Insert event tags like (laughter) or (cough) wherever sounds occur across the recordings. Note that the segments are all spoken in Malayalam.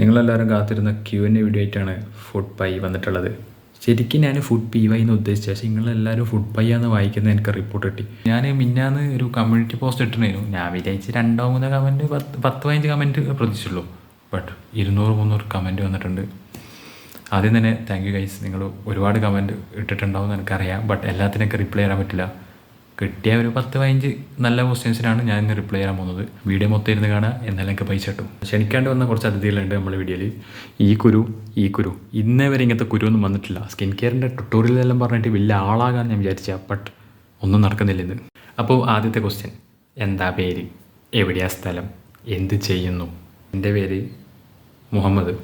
നിങ്ങളെല്ലാവരും കാത്തിരുന്ന ക്യൂ എൻ എ വീഡിയോ ആയിട്ടാണ് ഫുഡ് പൈ വന്നിട്ടുള്ളത്. ശരിക്കും ഞാൻ ഫുഡ് പി വൈ എന്ന് ഉദ്ദേശിച്ചത് പക്ഷേ നിങ്ങളെല്ലാവരും ഫുഡ് പൈ ആണ് വായിക്കുന്നത് എനിക്ക് റിപ്പോർട്ട് കിട്ടി. ഞാൻ മിന്നാന്ന് ഒരു കമ്മ്യൂണിറ്റി പോസ്റ്റ് ഇട്ടിരുന്നു ഞാൻ വിചാരിച്ച് രണ്ടോ മൂന്നോ കമന്റ് പത്ത് പത്ത് പതിനഞ്ച് കമന്റ് പ്രതീക്ഷിച്ചുള്ളൂ. ബട്ട് ഇരുന്നൂറ് മുന്നൂറ് കമന്റ് വന്നിട്ടുണ്ട്. ആദ്യം തന്നെ താങ്ക് യു ഗൈസ് നിങ്ങൾ ഒരുപാട് കമന്റ് ഇട്ടിട്ടുണ്ടാവും എന്ന് എനിക്കറിയാം. ബട്ട് എല്ലാത്തിനൊക്കെ റിപ്ലൈ ചെയ്യാൻ പറ്റില്ല. കിട്ടിയ ഒരു പത്ത് പതിനഞ്ച് നല്ല ക്വസ്റ്റ്യൻസിനാണ് ഞാൻ ഇന്ന് റിപ്ലൈ ചെയ്യാൻ പോകുന്നത്. വീഡിയോ മൊത്തം ഇരുന്ന് കാണാം എന്നാലും എനിക്ക് പൈസ കിട്ടും. ക്ഷണിക്കാണ്ട് വന്ന കുറച്ച് അതിഥികളുണ്ട് നമ്മുടെ വീഡിയോയിൽ. ഈ കുരു ഈ കുരു. ഇന്നേ വരെ ഇങ്ങനത്തെ കുരു ഒന്നും വന്നിട്ടില്ല. സ്കിൻ കെയറിന്റെ ട്യൂട്ടോറിയലെല്ലാം പറഞ്ഞിട്ട് വലിയ ആളാകാൻ ഞാൻ വിചാരിച്ച ബട്ട് ഒന്നും നടക്കുന്നില്ല ഇന്ന്. അപ്പോൾ ആദ്യത്തെ ക്വസ്റ്റ്യൻ എന്താ പേര്? എവിടെയാ സ്ഥലം? എന്ത് ചെയ്യുന്നു? എന്റെ പേര് മുഹമ്മദ്.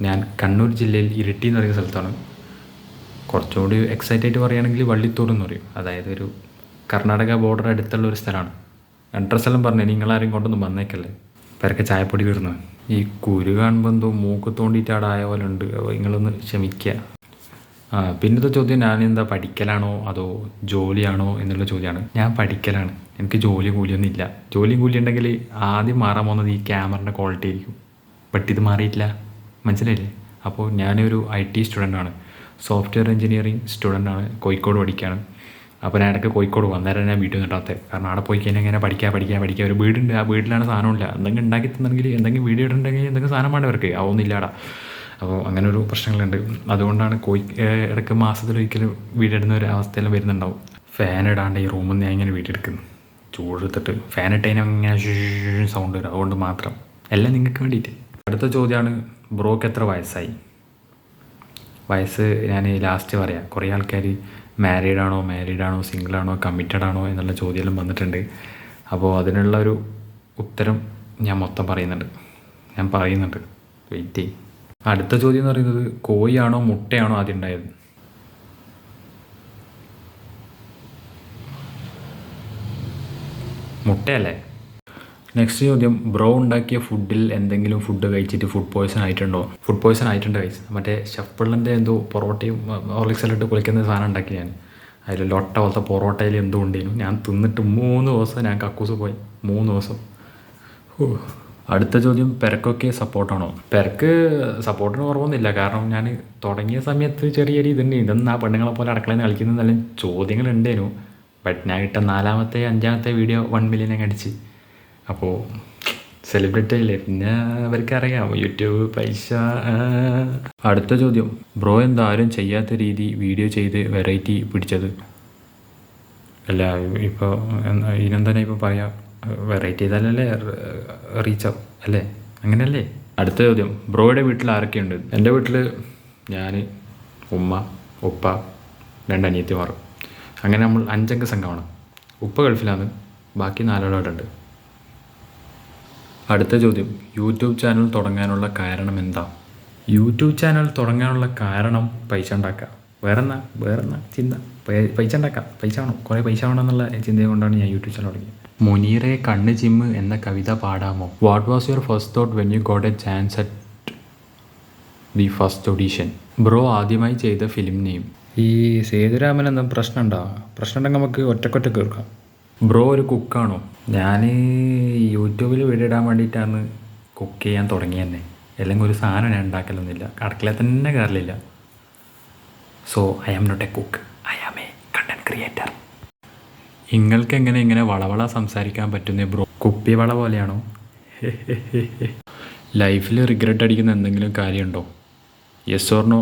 ഞാൻ കണ്ണൂർ ജില്ലയിൽ ഇരിട്ടി എന്ന് പറയുന്ന സ്ഥലത്താണ്. കുറച്ചുകൂടി എക്സൈറ്റ് ആയിട്ട് പറയുകയാണെങ്കിൽ വള്ളിത്തോട് എന്ന് പറയും. അതായത് ഒരു കർണാടക ബോർഡർ അടുത്തുള്ള ഒരു സ്ഥലമാണ്. അഡ്രസ്സ് എല്ലാം പറഞ്ഞു നിങ്ങളാരും കൊണ്ടൊന്നും വന്നേക്കല്ലേ? പേരൊക്കെ ചായപ്പൊടി വരുന്നു ഈ കുരു കാണുമ്പോൾ എന്തോ മൂക്ക് തോണ്ടിയിട്ട് ആയ പോലെ ഉണ്ട്. നിങ്ങളൊന്ന് ക്ഷമിക്കുക ആ പിന്നത്തെ ചോദ്യം ഞാൻ എന്താ പഠിക്കലാണോ അതോ ജോലിയാണോ എന്നുള്ള ചോദ്യമാണ്. ഞാൻ പഠിക്കലാണ്. എനിക്ക് ജോലി കൂലിയൊന്നും ഇല്ല. ജോലി കൂലി ഉണ്ടെങ്കിൽ ആദ്യം മാറാൻ പോകുന്നത് ഈ ക്യാമറയുടെ ക്വാളിറ്റി ആയിരിക്കും. ബട്ട് ഇത് മാറിയിട്ടില്ല. മനസ്സിലായില്ലേ? അപ്പോൾ ഞാനൊരു ഐ ടി സ്റ്റുഡന്റാണ് സോഫ്റ്റ്വെയർ എഞ്ചിനീയറിംഗ് സ്റ്റുഡന്റാണ് കോഴിക്കോട് പഠിക്കുകയാണ് അപ്പോൾ ഞാൻ ഇടയ്ക്ക് കോഴിക്കോട് പോകും അന്നേരം ഞാൻ വീട്ടിൽ നിന്നിട്ടാത്തത് കാരണം അവിടെ പോയി കഴിഞ്ഞാൽ ഇങ്ങനെ പഠിക്കുക പഠിക്കുക പഠിക്കുക ഒരു വീടുണ്ട്. ആ വീട്ടിലാണ് സാധനമില്ല. എന്തെങ്കിലും ഉണ്ടാക്കി തന്നെങ്കിൽ എന്തെങ്കിലും വീഡിയോ ഇടണ്ടെങ്കിൽ എന്തെങ്കിലും സാധനം വേണ്ട അവർക്ക് അതൊന്നുമില്ലാടാ. അപ്പോൾ അങ്ങനെ ഒരു പ്രശ്നങ്ങളുണ്ട്. അതുകൊണ്ടാണ് കോഴി ഇടയ്ക്ക് മാസത്തിലൊരിക്കലും വീടിടുന്ന ഒരു അവസ്ഥയെല്ലാം വരുന്നുണ്ടാവും. ഫാൻ ഇടാണ്ട് ഈ റൂമിൽ നിന്ന് ഞാൻ ഇങ്ങനെ വീട്ടിലെടുക്കുന്നു ചൂടെടുത്തിട്ട് ഫാൻ ഇട്ട് കഴിഞ്ഞാൽ ഇങ്ങനെ സൗണ്ട് വരും. അതുകൊണ്ട് മാത്രം. എല്ലാം നിങ്ങൾക്ക് വേണ്ടിയിട്ട്. അടുത്ത ചോദ്യമാണ് ബ്രോക്ക് എത്ര വയസ്സായി? വയസ്സ് ഞാൻ ലാസ്റ്റ് പറയാം. കുറേ ആൾക്കാർ മാരീഡ് ആണോ കമ്മിറ്റഡ് ആണോ എന്നുള്ള ചോദ്യമെല്ലാം വന്നിട്ടുണ്ട്. അപ്പോൾ അതിനുള്ള ഒരു ഉത്തരം ഞാൻ മൊത്തം പറയുന്നുണ്ട്. ഞാൻ പറയുന്നുണ്ട്. വെയിറ്റ് ചെയ്യും അടുത്ത ചോദ്യം എന്ന് പറയുന്നത് കോഴിയാണോ മുട്ടയാണോ ആദ്യം ഉണ്ടായത്? മുട്ടയല്ലേ? നെക്സ്റ്റ് ചോദ്യം ബ്രോ ഉണ്ടാക്കിയ ഫുഡിൽ എന്തെങ്കിലും ഫുഡ് കഴിച്ചിട്ട് ഫുഡ് പോയ്സൺ ആയിട്ടുണ്ടോ? ഫുഡ് പോയ്സൺ ആയിട്ടുണ്ട് കഴിച്ച് മറ്റേ ഷെഫ് പിള്ളന്റെ എന്തോ പൊറോട്ടയും ഓർലിക്സ് ഇട്ട് കുളിക്കുന്ന സാധനം ഉണ്ടാക്കി ഞാൻ. അതിൽ ലൊട്ട പോലത്തെ പൊറോട്ടയിൽ എന്തോ ഉണ്ടായിരുന്നു ഞാൻ തിന്നിട്ട് മൂന്ന് ദിവസം ഞാൻ കക്കൂസ് പോയി. മൂന്ന് ദിവസം. അടുത്ത ചോദ്യം പെരക്കൊക്കെ സപ്പോർട്ടാണോ? പെരക്ക് സപ്പോർട്ടിന് കുറവൊന്നുമില്ല. കാരണം ഞാൻ തുടങ്ങിയ സമയത്ത് ചെറിയ ഇതുണ്ട്. ആ പെണ്ണുങ്ങളെ പോലെ അടുക്കളയിൽ കളിക്കുന്നതെല്ലാം ചോദ്യങ്ങളുണ്ടേനു. ബട്ട് ഞാൻ ഇട്ട നാലാമത്തെ അഞ്ചാമത്തെ വീഡിയോ വൺ മില്യൻ അങ്ങ് അടിച്ച്. അപ്പോൾ സെലിബ്രിറ്റി അല്ലേ? പിന്നെ അവർക്കറിയാം യൂട്യൂബ് പൈസ അടുത്ത ചോദ്യം. ബ്രോ എന്താ ആരും ചെയ്യാത്ത രീതി വീഡിയോ ചെയ്ത് വെറൈറ്റി പിടിച്ചത്? അല്ല ഇപ്പോൾ ഇതിനെന്താ ഇപ്പോൾ പറയാം വെറൈറ്റി ചെയ്താലല്ലേ റീച്ച് ആവും അല്ലേ? അങ്ങനെയല്ലേ അടുത്ത ചോദ്യം. ബ്രോയുടെ വീട്ടിൽ ആരൊക്കെയുണ്ട്? എന്റെ വീട്ടിൽ ഞാൻ ഉമ്മ ഉപ്പ രണ്ട് അനിയത്തിമാർ. അങ്ങനെ നമ്മൾ അഞ്ചംഗ സംഘമാണ്. ഉപ്പ ഗൾഫിലാണ് ബാക്കി നാലാളോടുണ്ട് അടുത്ത ചോദ്യം. യൂട്യൂബ് ചാനൽ തുടങ്ങാനുള്ള കാരണം എന്താ? യൂട്യൂബ് ചാനൽ തുടങ്ങാനുള്ള കാരണം പൈസ ഉണ്ടാക്കുക. വേറെന്നാ വേറെന്നാ ചിന്ത. പൈസ ഉണ്ടാക്കാം പൈസ വേണം. കുറേ പൈസ വേണം എന്നുള്ള ചിന്തയെ കൊണ്ടാണ് ഞാൻ യൂട്യൂബ് ചാനൽ തുടങ്ങിയത്. മുനീറെ കണ്ണ് ചിമ്മ് എന്ന കവിത പാടാമോ? What was your first thought when you got a chance at the first audition bro ആദ്യമായി ചെയ്ത ഫിലിം നെയിം ഈ സേതുരാമൻ എന്താ പ്രശ്നം ഉണ്ടോ? പ്രശ്നം ഉണ്ടെങ്കിൽ നമുക്ക് ഒറ്റക്കൊറ്റ കേൾക്കാം. ബ്രോ ഒരു കുക്കാണോ ഞാൻ യൂട്യൂബിൽ വീഡിയോ ഇടാൻ വേണ്ടിയിട്ടാണ് കുക്ക് ചെയ്യാൻ തുടങ്ങിയത് തന്നെ. അല്ലെങ്കിൽ ഒരു സാധനം ഞാൻ ഉണ്ടാക്കലൊന്നുമില്ല. അടുക്കളയിൽ തന്നെ കയറലില്ല so I am not a cook I am a content creator നിങ്ങൾക്ക് എങ്ങനെ ഇങ്ങനെ വളവള സംസാരിക്കാൻ പറ്റുന്നേ ബ്രോ കുപ്പി വള പോലെയാണോ? (laughs) ലൈഫിൽ റിഗ്രറ്റ് അടിക്കുന്ന എന്തെങ്കിലും കാര്യമുണ്ടോ? യെസ് ഓർണോ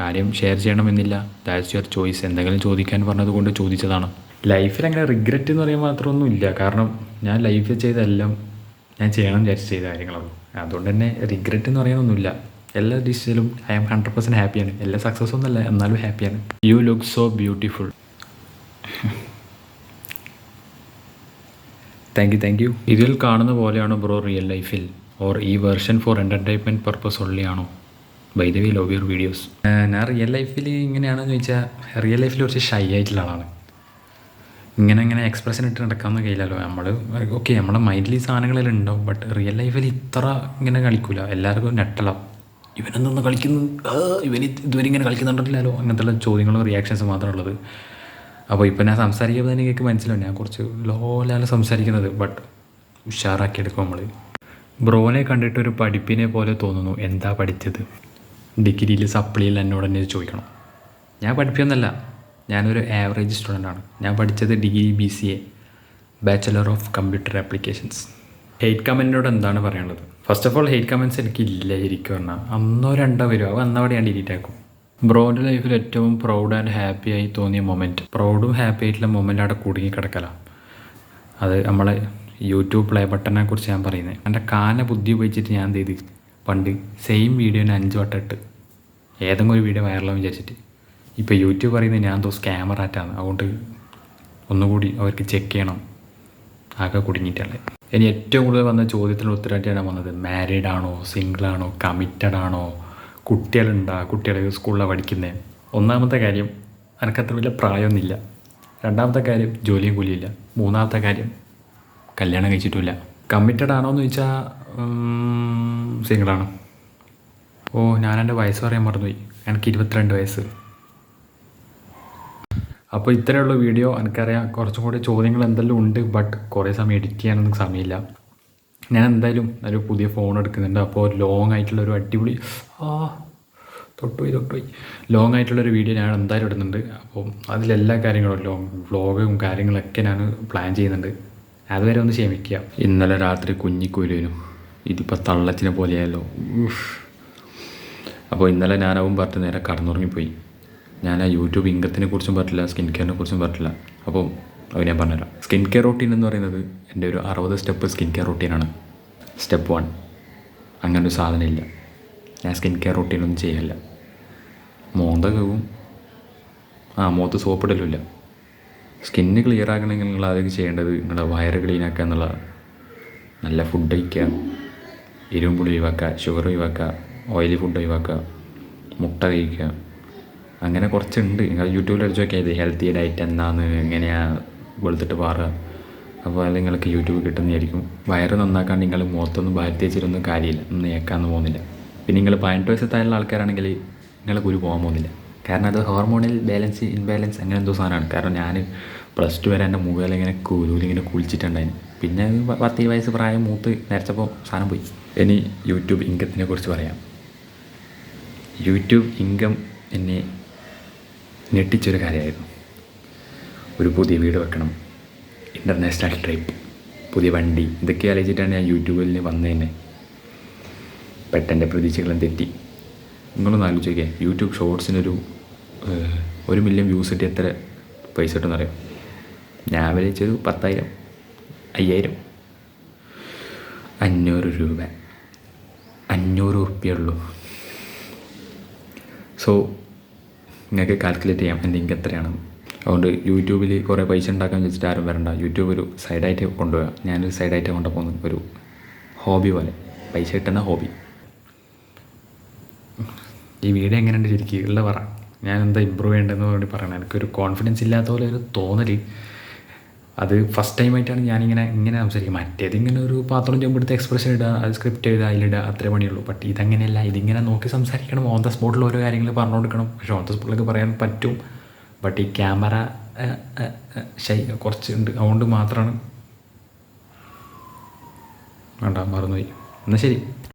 കാര്യം ഷെയർ ചെയ്യണമെന്നില്ല. ദാറ്റ്സ് യുവർ ചോയ്സ് എന്തെങ്കിലും ചോദിക്കാൻ പറഞ്ഞതുകൊണ്ട് ചോദിച്ചതാണ്. ലൈഫിൽ അങ്ങനെ റിഗ്രറ്റ് എന്ന് പറയാൻ മാത്രമൊന്നും ഇല്ല കാരണം ഞാൻ ലൈഫിൽ ചെയ്തെല്ലാം ഞാൻ ചെയ്യണം വിചാരിച്ച് ചെയ്ത കാര്യങ്ങളാണ്. അതുകൊണ്ട് തന്നെ റിഗ്രറ്റ് എന്ന് പറയാനൊന്നുമില്ല. എല്ലാ ഡിസിഷനിലും ഐ ആം ഹൺഡ്രഡ് പെർസെന്റ് ഹാപ്പിയാണ് എല്ലാ സക്സസ് ഒന്നുമല്ല എന്നാലും ഹാപ്പിയാണ് you look so beautiful thank you thank you ഇതിൽ കാണുന്ന പോലെയാണോ ബ്രോ റിയൽ ലൈഫിൽ ഓർ ഈ version for entertainment purpose ഉള്ളിയാണോ by the way love your videos ഞാൻ റിയൽ ലൈഫിൽ ഇങ്ങനെയാണെന്ന് ചോദിച്ചാൽ റിയൽ ലൈഫിൽ കുറച്ച് ഷൈ ആയിട്ടുള്ള ആളാണ്. ഇങ്ങനെ ഇങ്ങനെ എക്സ്പ്രഷൻ ഇട്ട് നടക്കാമെന്ന് കഴിയില്ലല്ലോ നമ്മൾ ഓക്കെ നമ്മുടെ മൈൻഡിൽ ഈ സാധനങ്ങളെല്ലാം ഉണ്ടാവും ബട്ട് റിയൽ ലൈഫിൽ ഇത്ര ഇങ്ങനെ കളിക്കൂല. എല്ലാവർക്കും നെട്ടല ഇവനെന്തൊന്ന് കളിക്കുന്നു? ഇവൻ ഇത് ഇതുവരെ ഇങ്ങനെ കളിക്കുന്നുണ്ടല്ലോ അങ്ങനത്തെ ചോദ്യങ്ങളും റിയാക്ഷൻസ് മാത്രമുള്ളത് അപ്പോൾ ഇപ്പം ഞാൻ സംസാരിക്കുമ്പോൾ തന്നെ എനിക്ക് മനസ്സിലാവും. ഞാൻ കുറച്ച് ലോ ലെവലിൽ സംസാരിക്കുന്നത് ബട്ട് ഉഷാറാക്കി എടുക്കും നമ്മൾ ബ്രോനെ കണ്ടിട്ട് ഒരു പഠിപ്പിനെ പോലെ തോന്നുന്നു. എന്താ പഠിച്ചത്? ഡിഗ്രിയിൽ സപ്ലിയിൽ എന്നോട് തന്നെ ചോദിക്കണം. ഞാൻ പഠിപ്പിയൊന്നല്ല. ഞാനൊരു ആവറേജ് സ്റ്റുഡന്റാണ് ഞാൻ പഠിച്ചത് degree B C A bachelor of computer applications hate കമന്റിനോട് എന്താണ് പറയാനുള്ളത്? First of all hate comments എനിക്ക് ശരിക്കും അന്നോ രണ്ടോ വരുമോ അവ അന്നവിടെ ഞാൻ ഡിലീറ്റ് ആക്കും. ബ്രോഡ് ലൈഫിൽ ഏറ്റവും പ്രൗഡ് ആൻഡ് ഹാപ്പി ആയി തോന്നിയ മൊമെന്റ് പ്രൗഡും ഹാപ്പി ആയിട്ടുള്ള മൊമെന്റ് അവിടെ കുടുങ്ങി കിടക്കലാണ് അത് നമ്മളെ യൂട്യൂബ് പ്ലേ ബട്ടനെ കുറിച്ച് ഞാൻ പറയുന്നത് എന്റെ കാന ബുദ്ധി ഉപയോഗിച്ചിട്ട് ഞാൻ എന്ത് ചെയ്ത്? പണ്ട് സെയിം വീഡിയോനെ അഞ്ച് വട്ടം ഇട്ട്. ഏതെങ്കിലും ഒരു വീഡിയോ വൈറലാവും വിചാരിച്ചിട്ട്. ഇപ്പോൾ യൂട്യൂബ് പറയുന്നത് ഞാൻ എന്തോ സ്കാമർ ആറ്റാണ് അതുകൊണ്ട് ഒന്നുകൂടി അവർക്ക് ചെക്ക് ചെയ്യണം. ആകെ കുടുങ്ങിയിട്ടല്ലേ. ഇനി ഏറ്റവും കൂടുതൽ വന്ന ചോദ്യത്തിനുള്ള ഉത്തരവാദിത്തമാണ് വന്നത് മാരീഡ് ആണോ സിംഗിൾ ആണോ കമ്മിറ്റഡ് ആണോ കുട്ടികളുണ്ടോ കുട്ടികളെ സ്കൂളിലാണ് പഠിക്കുന്നത് ഒന്നാമത്തെ കാര്യം എനിക്കത്ര വലിയ പ്രായമൊന്നുമില്ല. രണ്ടാമത്തെ കാര്യം ജോലിയും കൂലിയില്ല മൂന്നാമത്തെ കാര്യം കല്യാണം കഴിച്ചിട്ടുമില്ല. കമ്മിറ്റഡ് ആണോ എന്ന് ചോദിച്ചാൽ സിംഗിളാണ് ഓ ഞാൻ എന്റെ വയസ്സ് പറയാൻ മറന്നുപോയി. എനിക്ക് ഇരുപത്തിരണ്ട് വയസ്സ്. അപ്പോൾ ഇത്രയുള്ള വീഡിയോ എനിക്കറിയാം. കുറച്ചും കൂടി ചോദ്യങ്ങൾ എന്തെല്ലാം ഉണ്ട് ബട്ട് കുറേ സമയം എഡിറ്റ് ചെയ്യാനൊന്നും സമയമില്ല. ഞാൻ എന്തായാലും ഒരു പുതിയ ഫോൺ എടുക്കുന്നുണ്ട്. അപ്പോൾ ലോങ് ആയിട്ടുള്ള ഒരു അടിപൊളി ആ തൊട്ടുപോയി തൊട്ടുപോയി. ലോങ് ആയിട്ടുള്ളൊരു വീഡിയോ ഞാൻ എന്തായാലും ഇടുന്നുണ്ട്. അപ്പോൾ അതിലെല്ലാ കാര്യങ്ങളും ലോങ് വ്ളോഗും കാര്യങ്ങളൊക്കെ ഞാൻ പ്ലാൻ ചെയ്യുന്നുണ്ട്. അതുവരെ ഒന്ന് ക്ഷമിക്കുക. ഇന്നലെ രാത്രി കുഞ്ഞിക്കുരുവിനും ഇതിപ്പോൾ തള്ളച്ചിനെ പോലെയായല്ലോ. അപ്പോൾ ഇന്നലെ ഞാനവും പറഞ്ഞ് നേരെ കടന്നുറങ്ങിപ്പോയി. ഞാൻ ആ യൂട്യൂബ് ഇംഗത്തിനെ കുറിച്ചും പറ്റില്ല സ്കിൻ കെയറിനെ കുറിച്ചും പറ്റില്ല അപ്പോൾ അത് ഞാൻ പറഞ്ഞുതരാം. സ്കിൻ കെയർ റൊട്ടീൻ എന്ന് പറയുന്നത് എന്റെ ഒരു അറുപത് സ്റ്റെപ്പ് സ്കിൻ കെയർ റൊട്ടീനാണ് സ്റ്റെപ്പ് വൺ അങ്ങനെ ഒരു സാധനമില്ല ഞാൻ സ്കിൻ കെയർ റൊട്ടീനൊന്നും ചെയ്യല്ല. മോന്ത കവും ആ മുഖത്ത് സോപ്പിടലുമില്ല സ്കിന്ന് ക്ലിയർ ആക്കണമെങ്കിൽ നിങ്ങൾ ആദ്യം ചെയ്യേണ്ടത് നിങ്ങളുടെ വയറ് ക്ലീൻ ആക്കുക എന്നുള്ളതാണ് നല്ല ഫുഡ് കഴിക്കുക. എരിവും പുളി ഒഴിവാക്കുക ഷുഗർ ഒഴിവാക്കുക ഓയിലി ഫുഡ് ഒഴിവാക്കുക മുട്ട കഴിക്കുക. അങ്ങനെ കുറച്ചുണ്ട്. നിങ്ങൾ യൂട്യൂബിൽ അടിച്ച് നോക്കിയാൽ ഹെൽത്തി ഡയറ്റ് എന്താന്ന് എങ്ങനെയാണ് വെളുത്തിട്ട് പാറുക. അപ്പോൾ അത് നിങ്ങൾക്ക് യൂട്യൂബ് കിട്ടുന്നതായിരിക്കും. വയറ് നന്നാക്കാൻ നിങ്ങൾ മുഖത്തൊന്നും ഭാരതി വെച്ചിട്ടൊന്നും കാര്യമില്ല. ഒന്നും ഏക്കാന്ന് പോകുന്നില്ല. പിന്നെ നിങ്ങൾ പതിനെട്ട് വയസ്സത്തായുള്ള ആൾക്കാരാണെങ്കിൽ നിങ്ങൾക്ക് ഒരു പോകാൻ പോകുന്നില്ല. കാരണം അത് ഹോർമോണിൽ ബാലൻസ് ഇൻബാലൻസ് അങ്ങനെ എന്തോ സാധനമാണ്. കാരണം ഞാൻ പ്ലസ് ടു വരെ എന്റെ മുഖം ഇങ്ങനെ കുരുവിൽ ഇങ്ങനെ കുളിച്ചിട്ടുണ്ടായിരുന്നു. പിന്നെ പത്ത് വയസ്സ് പ്രായം മൂത്ത് നേരത്തെപ്പോൾ സാധനം പോയി. ഇനി യൂട്യൂബ് ഇൻകത്തിനെ കുറിച്ച് പറയാം. യൂട്യൂബ് ഇൻകം എന്നെ ഞെട്ടിച്ചൊരു കാര്യമായിരുന്നു. ഒരു പുതിയ വീട് വെക്കണം. ഇന്റർനാഷണൽ ട്രിപ്പ് പുതിയ വണ്ടി. ഇതൊക്കെ ആലോചിച്ചിട്ടാണ് ഞാൻ യൂട്യൂബിൽ വന്നതന്നെ പെട്ടെന്റെ പ്രതീക്ഷകളും തെറ്റി. നിങ്ങളൊന്ന് ആലോചിച്ച് യൂട്യൂബ് ഷോർട്സിനൊരു ഒരു മില്യൺ വ്യൂസ് കിട്ടി എത്ര പൈസ കിട്ടുമെന്ന് അറിയാം ഞാൻ വിളിച്ചൊരു പത്തായിരം അയ്യായിരം. അഞ്ഞൂറ് രൂപ. അഞ്ഞൂറ് ഉറുപ്പ്യുള്ളൂ സോ നിങ്ങൾക്ക് കാൽക്കുലേറ്റ് ചെയ്യാം എന്റെ ഇൻകം എത്രയാണെന്ന് അതുകൊണ്ട് യൂട്യൂബിൽ കുറേ പൈസ ഉണ്ടാക്കാൻ വെച്ചിട്ട് ആരും വരണ്ട. യൂട്യൂബ് ഒരു സൈഡായിട്ട് കൊണ്ടുപോകാം ഞാനൊരു സൈഡായിട്ട് കൊണ്ടുപോകുന്നു ഒരു ഹോബി പോലെ. പൈസ കിട്ടുന്ന ഹോബി ഈ വീഡിയോ എങ്ങനെയുണ്ട് ശരിക്കും? ഉള്ള പറ. ഞാൻ എന്താ ഇമ്പ്രൂവ് ചെയ്യേണ്ടതെന്ന് വേണ്ടി പറയണം? എനിക്കൊരു കോൺഫിഡൻസ് ഇല്ലാത്ത പോലെ ഒരു തോന്നൽ അത് ഫസ്റ്റ് ടൈമായിട്ടാണ് ഞാനിങ്ങനെ ഇങ്ങനെ സംസാരിക്കുക. മറ്റേത് ഇങ്ങനെ ഒരു പാത്രം ചെമ്പെടുത്ത് എക്സ്പ്രഷൻ ഇടുക അത് സ്ക്രിപ്റ്റ് എഴുതുക അതിലിടുക അത്രേ പണിയുള്ളൂ. ബട്ട് ഇതങ്ങനെയല്ല ഇതിങ്ങനെ നോക്കി സംസാരിക്കണം. ഓൺ ദ സ്പോട്ടിൽ ഓരോ കാര്യങ്ങൾ പറഞ്ഞു കൊടുക്കണം. പക്ഷേ ഓൺ ദ സ്പോട്ടിലൊക്കെ പറയാൻ പറ്റും. ബട്ട് ഈ ക്യാമറ ശൈ കുറച്ച് ഉണ്ട്. അതുകൊണ്ട് മാത്രമാണ് വേണ്ട മറന്നുപോയി. എന്നാൽ ശരി.